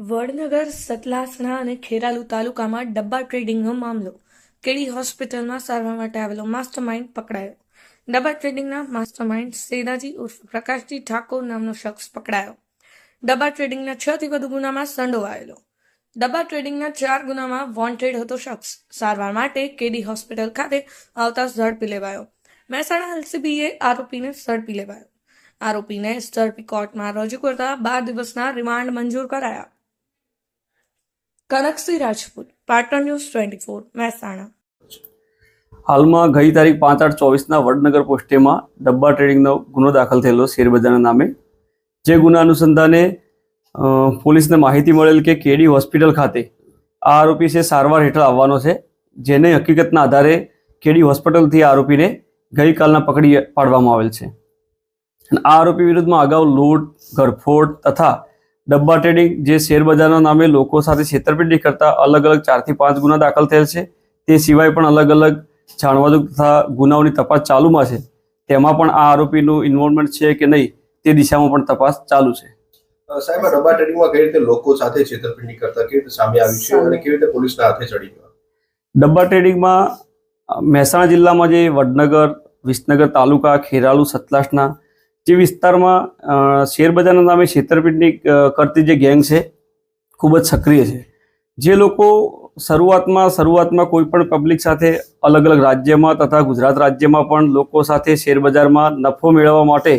વડનગર, સતલાસણા અને ખેરાલુ તાલુકામાં ડબ્બા ટ્રેડિંગનો મામલો. કેડી હોસ્પિટલમાં સારવાર માટે આવેલો માસ્ટર માઇન્ડ પકડાયો. ડબ્બા ટ્રેડિંગના માસ્ટર માઇન્ડ સેનાજી ઉર્ફ પ્રકાશજી ઠાકોર નામનો શખ્સ પકડાયો. ડબ્બા ટ્રેડિંગના છ થી વધુ ગુનામાં સંડોવાયેલો. ડબ્બા ટ્રેડિંગના ચાર ગુનામાં વોન્ટેડ હતો શખ્સ. સારવાર માટે કેડી હોસ્પિટલ ખાતે આવતા ઝડપી લેવાયો. મહેસાણા એલસીબીએ આરોપીને ઝડપી લેવાયો. આરોપીને ઝડપી કોર્ટમાં રજૂ કરતા બાર દિવસના રિમાન્ડ મંજૂર કરાયા. Kanaksinh Rajput, Patan news twenty four, Mehsana. હાલમાં ગઈ તારીખ પાંચ આઠ ચોવીસના વડનગર પોસ્ટેમાં ડબ્બા ટ્રેડિંગનો ગુનો દાખલ થયેલો શેરબજારના નામે, જે ગુના અનુસંધાને પોલીસને માહિતી મળેલ કે કેડી હોસ્પિટલ ખાતે આ આરોપી છે સારવાર હેઠળ આવવાનો છે, જેને હકીકતના આધારે કેડી હોસ્પિટલથી આરોપીને ગઈકાલના પકડી પાડવામાં આવેલ છે. આ આરોપી વિરુદ્ધમાં અગાઉ લૂંટ ગરફોડ તથા ડબ્બા ટ્રેડિંગ જે શેરબજારના નામે લોકો સાથે છેતરપિંડી કરતા અલગ અલગ ચારથી પાંચ ગુના દાખલ થયેલ છે. તે સિવાય પણ અલગ અલગ જાણવાજોગ તથા ગુનાઓની તપાસ ચાલુમાં છે. તેમાં પણ આ આરોપીનું ઇન્વોલ્વમેન્ટ છે કે નહીં તે દિશામાં પણ તપાસ ચાલુ છે. સાહેબ ડબ્બા ટ્રેડિંગમાં કઈ રીતે લોકો સાથે છેતરપિંડી કરતા કેવી રીતે સામે આવ્યું છે અને કેવી રીતે પોલીસના હાથે ચડી ગયા? ડબ્બા ટ્રેડિંગમાં મહેસાણા જિલ્લામાં જે વડનગર વિસનગર તાલુકા ખેરાલુ સતલાસના જે વિસ્તારમાં શેરબજારના નામે છેતરપિંડી કરતી જે ગેંગ છે, ખૂબ જ સક્રિય છે. જે લોકો શરૂઆતમાં શરૂઆતમાં કોઈ પણ પબ્લિક સાથે અલગ અલગ રાજ્યમાં તથા ગુજરાત રાજ્યમાં પણ લોકો સાથે શેરબજારમાં નફો મેળવવા માટે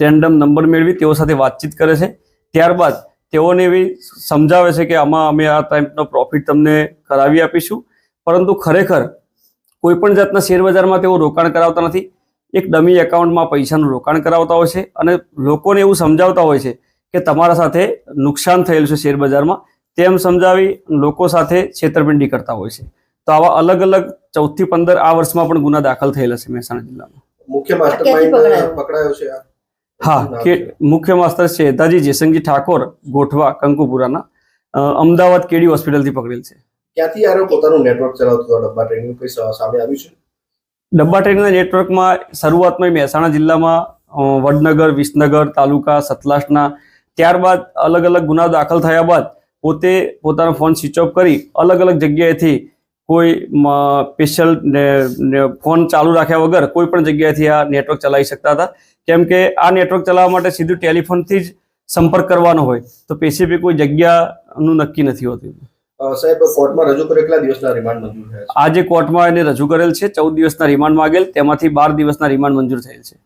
રેન્ડમ નંબર મેળવી તેઓ સાથે વાતચીત કરે છે. ત્યારબાદ તેઓને એવી સમજાવે છે કે આમાં અમે આ ટાઈપનો પ્રોફિટ તમને કરાવી આપીશું. પરંતુ ખરેખર કોઈપણ જાતના શેરબજારમાં તેઓ રોકાણ કરાવતા નથી. એક ડમી એકાઉન્ટમાં પૈસાનું રોકાણ કરાવતા હોય છે અને લોકોને એવું સમજાવતા હોય છે કે તમારા સાથે નુકસાન થયેલું છે શેરબજારમાં તેમ સમજાવી લોકો સાથે છેતરપિંડી કરતા હોય છે. તો આવા અલગ અલગ ચૌદથી પંદર આ વર્ષમાં પણ ગુના દાખલ થયેલા છે મહેસાણા જિલ્લામાં. મુખ્ય માસ્ટર પકડાયો? છે હા કે છે? મુખ્ય માસ્તર હેતાજી જેસંગજી ઠાકોર ગોઠવા કંકુપુરાના અમદાવાદ કેડી હોસ્પિટલથી પકડેલ છે. ક્યાંથી આરો પોતાનું નેટવર્ક ચલાવતો હતો ડબ્બા ટ્રેનિંગ કોઈ સામે આવ્યું છે? ડબ્બા ટ્રેનના નેટવર્કમાં શરૂઆતમાં મહેસાણા જિલ્લામાં વડનગર, વિસનગર, તાલુકા સતલાસના ત્યારબાદ અલગ અલગ ગુના દાખલ થયા બાદ પોતે પોતાનો ફોન સ્વિચ ઓફ કરી અલગ અલગ જગ્યાએથી કોઈ સ્પેશિયલ ફોન ચાલુ રાખ્યા વગર કોઈ પણ જગ્યાએથી આ નેટવર્ક ચલાવી શકતા હતા. કેમ કે આ નેટવર્ક ચલાવવા માટે સીધું ટેલિફોનથી જ સંપર્ક કરવાનો હોય. તો સ્પેસિફિક કોઈ જગ્યાનું નક્કી નથી હોતું. સાહેબ, કોર્ટમાં આજે કોર્ટમાં એને રજૂ કરેલ છે, ચૌદ દિવસના રિમાન્ડ માંગેલ, તેમાંથી બાર દિવસના રિમાન્ડ મંજૂર થયેલ છે.